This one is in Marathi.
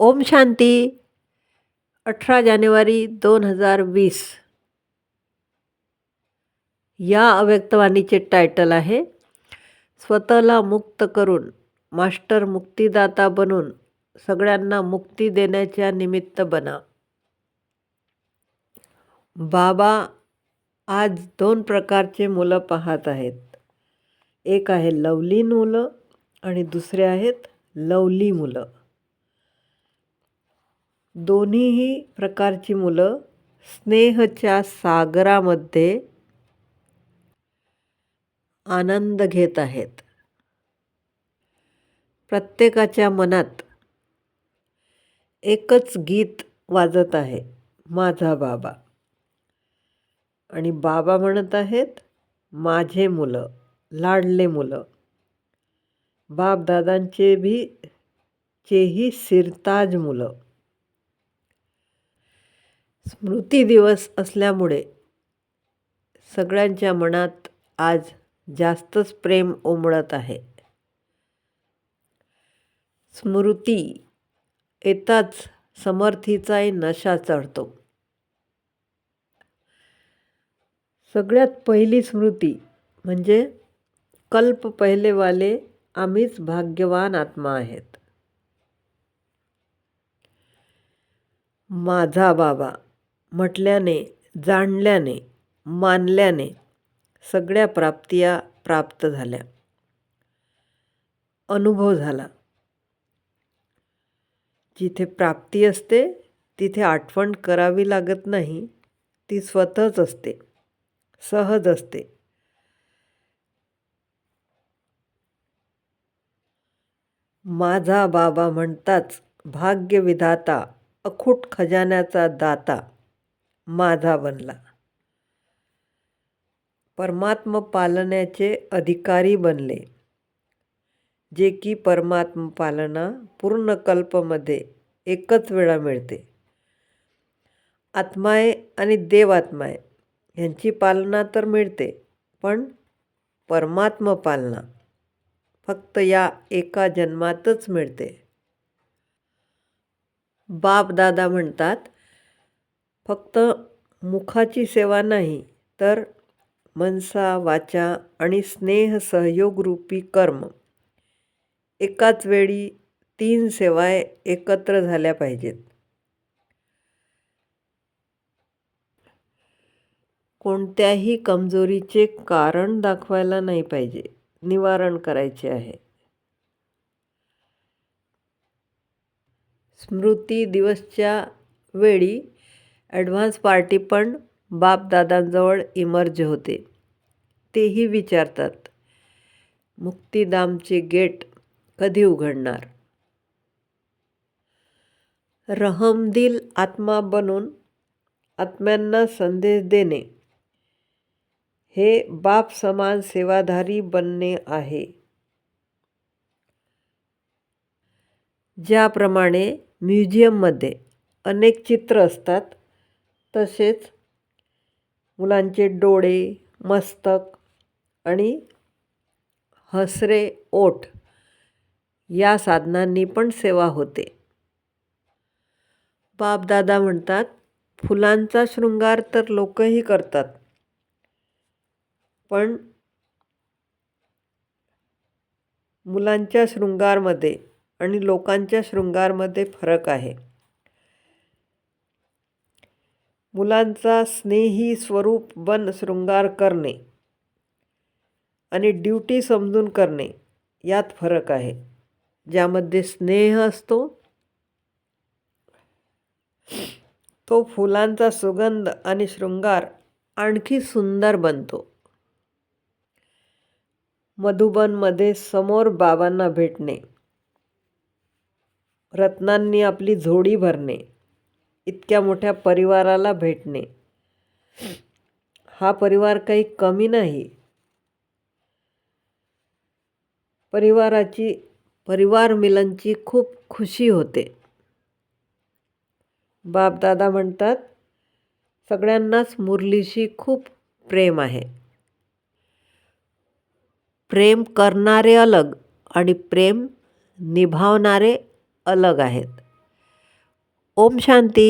ओम शांती अठरा जानेवारी दोन हजार वीस. या अव्यक्तवाणीचे टायटल आहे स्वतःला मुक्त करून मास्टर मुक्तिदाता बनून सगळ्यांना मुक्ती देण्याच्या निमित्त बना. बाबा आज दोन प्रकारचे मुलं पाहत आहेत. एक आहे लवलीन मुलं आणि दुसरे आहेत लवली मुलं. दोन्हीही प्रकारची मुलं स्नेहच्या सागरामध्ये आनंद घेत आहेत. प्रत्येकाच्या मनात एकच गीत वाजत आहे माझा बाबा. आणि बाबा म्हणत आहेत माझे मुलं लाडले मुलं. बापदादांचे भी चेही सिरताज मुलं. स्मृती दिवस असल्यामुळे सगळ्यांच्या मनात आज जास्तच प्रेम उमळत आहे. स्मृती येताच समर्थीचाही नशा चढतो. सगळ्यात पहिली स्मृती म्हणजे कल्प पहिलेवाले आम्हीच भाग्यवान आत्मा आहेत. माझा बाबा म्हटल्याने जाणल्याने मानल्याने सगळ्या प्राप्तिया प्राप्त झाल्या. अनुभव झाला. जिथे प्राप्ती असते तिथे आठवण करावी लागत नाही ती स्वतःच असते सहज असते. माझा बाबा म्हणताच भाग्यविधाता अखूट खजान्याचा दाता. माझा बनला. परमात्म पालनाचे अधिकारी बनले जे की परमात्म पालना पूर्ण कल्पमध्ये एकच वेळा मिळते. आत्माय आणि देवात्माय ह्यांची पालना तर मिळते पण परमात्म पालना फक्त या एका जन्मातच मिळते. बाप दादा म्हणतात फक्त मुखाची सेवा नाही तर मनसा वाचा आणि स्नेह सहयोगरूपी कर्म. एकाच वेळी तीन सेवाय एकत्र झाल्या पाहिजेत. कोणत्याही कमजोरीचे कारण दाखवायला नाही पाहिजे निवारण करायचे आहे. स्मृती दिवसच्या वेळी ॲडव्हान्स पार्टी पण बापदादांजवळ इमर्ज होते. तेही विचारतात मुक्तिदामचे गेट कधी उघडणार? रहमदिल आत्मा बनून आत्म्यांना संदेश देणे हे बाप समान सेवाधारी बनणे आहे. ज्याप्रमाणे म्युझियममध्ये अनेक चित्र असतात तसेच मुलांचे डोळे मस्तक आणि हसरे ओठ या साधनांनी पण सेवा होते. बापदादा म्हणतात फुलांचा शृंगार तर लोकही करतात पण मुलांच्या शृंगारमध्ये आणि लोकांच्या शृंगारमध्ये फरक आहे. मुलांचा स्नेही स्वरूप बन शृंगार करणे आणि ड्युटी समजून करणे यात फरक आहे. ज्यामध्ये स्नेह असतो तो फुलांचा सुगंध आणि शृंगार आणखी सुंदर बनतो. मधुबनमध्ये समोर बाबांना भेटणे रत्नांनी आपली झोडी भरणे इतक्या मोठ्या परिवाराला भेटणे. हा परिवार काही कमी नाही. परिवाराची परिवार मिलनची खूप खुशी होते. बापदादा म्हणतात सगळ्यांनाच मुरलीशी खूप प्रेम आहे. प्रेम करणारे अलग आणि प्रेम निभावणारे अलग आहेत. ओम शांती